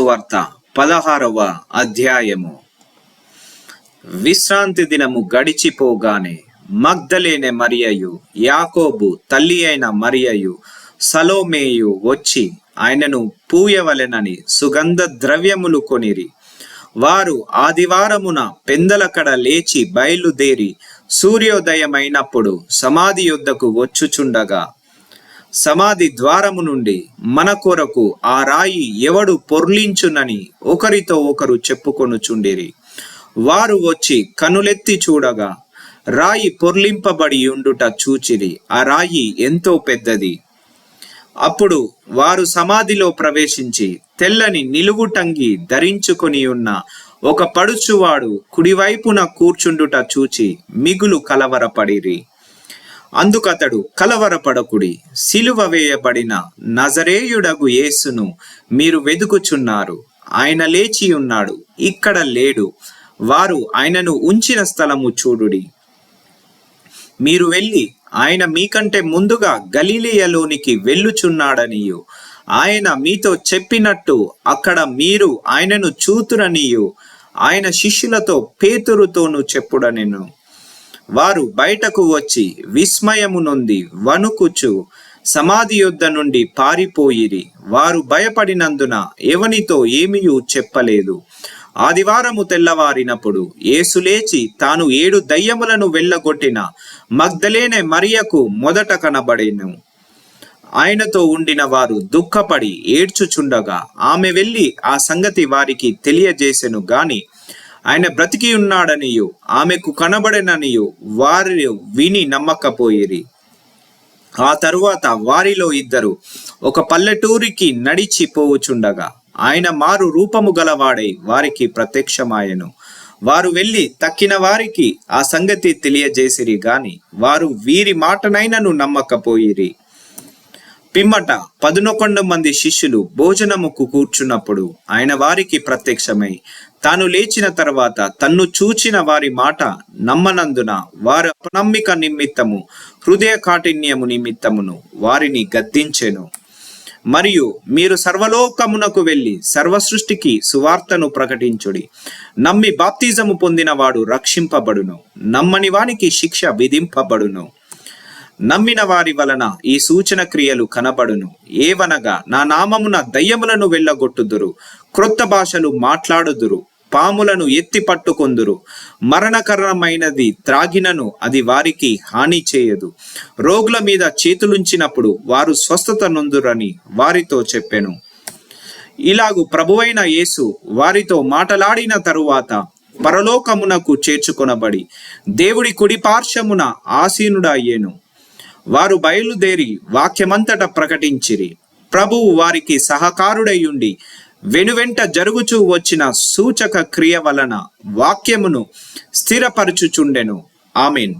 సువార్త పదహారవ అధ్యాయము. విశ్రాంతి దినము గడిచిపోగానే మగ్ధలేనే మరియయు యాకోబు తల్లి అయిన మరియయు సలోమేయు వచ్చి ఆయనను పూయవలెనని సుగంధ ద్రవ్యములు కొనిరి. వారు ఆదివారమున పెందలకడ లేచి బయలుదేరి సూర్యోదయమైనప్పుడు సమాధి యొద్దకు వచ్చుచుండగా సమాధి ద్వారము నుండి మన కొరకు ఆ రాయి ఎవడు పొర్లించునని ఒకరితో ఒకరు చెప్పుకొనుచుండిరి. వారు వచ్చి కనులెత్తి చూడగా రాయి పొర్లింపబడి ఉండుట చూచిరి ఆ రాయి ఎంతో పెద్దది. అప్పుడు వారు సమాధిలో ప్రవేశించి తెల్లని నిలువుటంగి ధరించుకొని ఉన్న ఒక పడుచువాడు కుడివైపున కూర్చుండుట చూచి మిగులు కలవరపడిరి. అందుకతడు కలవరపడకుడి. సిలువ వేయబడిన నజరేయుడగు యేసును మీరు వెదుకుచున్నారు. ఆయన లేచి ఉన్నాడు ఇక్కడ లేడు. వారు ఆయనను ఉంచిన స్థలము చూడుడి. మీరు వెళ్ళి ఆయన మీకంటే ముందుగా గలీలియలోనికి వెళ్ళుచున్నాడనియు. ఆయన మీతో చెప్పినట్టు అక్కడ మీరు ఆయనను చూతురనియు. ఆయన శిష్యులతో పేతురుతోనూ చెప్పుడనెను. వారు బయటకు వచ్చి విస్మయము నొంది వణుకుచు సమాధి యొద్ద నుండి పారిపోయిరి. వారు భయపడినందున ఎవనితో ఏమీయూ చెప్పలేదు. ఆదివారము తెల్లవారినప్పుడు యేసు లేచి తాను ఏడు దయ్యములను వెళ్ళగొట్టిన మగ్ధలేనే మరియకు మొదట కనబడేను. ఆయనతో ఉండిన వారు దుఃఖపడి ఏడ్చుచుండగా ఆమె వెళ్ళి ఆ సంగతి వారికి తెలియజేసెను గాని ఆయన బ్రతికి ఉన్నాడనియు ఆమెకు కనబడననియు వారి విని నమ్మకపోయిరి. ఆ తరువాత వారిలో ఇద్దరు ఒక పల్లెటూరికి నడిచి పోవుచుండగా ఆయన మారు రూపము గలవాడై వారికి ప్రత్యక్షమాయను. వారు వెళ్ళి తక్కిన వారికి ఆ సంగతి తెలియజేసిరి గాని వారు వీరి మాటనైనను నమ్మకపోయిరి. పిమ్మట పదునొకొండు మంది శిష్యులు భోజనముకు కూర్చున్నప్పుడు ఆయన వారికి ప్రత్యక్షమై తాను లేచిన తర్వాత తన్ను చూచిన వారి మాట నమ్మనందున వారి అపనమ్మిక నిమిత్తము హృదయ కాఠిన్యము నిమిత్తమును వారిని గద్దించెను. మరియు మీరు సర్వలోకమునకు వెళ్ళి సర్వ సృష్టికి సువార్తను ప్రకటించుడి. నమ్మి బాప్తిజము పొందినవాడు రక్షింపబడును. నమ్మని వానికి శిక్ష విధింపబడును. నమ్మిన వారి వలన ఈ సూచన క్రియలు కనబడును. ఏవనగా నా నామమున దయ్యములను వెళ్ళగొట్టుదురు క్రొత్త భాషలు మాట్లాడుదురు పాములను ఎత్తి పట్టుకొందురు. మరణకరమైనది త్రాగినను అది వారికి హాని చేయదు. రోగుల మీద చేతులుంచినప్పుడు వారు స్వస్థత నొందురని వారితో చెప్పెను. ఇలాగు ప్రభువైన యేసు వారితో మాటలాడిన తరువాత పరలోకమునకు చేర్చుకొనబడి దేవుడి కుడి పార్శ్వమున ఆసీనుడయ్యేను. వారు బయలుదేరి వాక్యమంతట ప్రకటించిరి. ప్రభువు వారికి సహకారుడయ్యుండి వెనువెంట జరుగుచూ వచ్చిన సూచక క్రియ వలన వాక్యమును స్థిరపరచుచుండెను. ఆమెన్.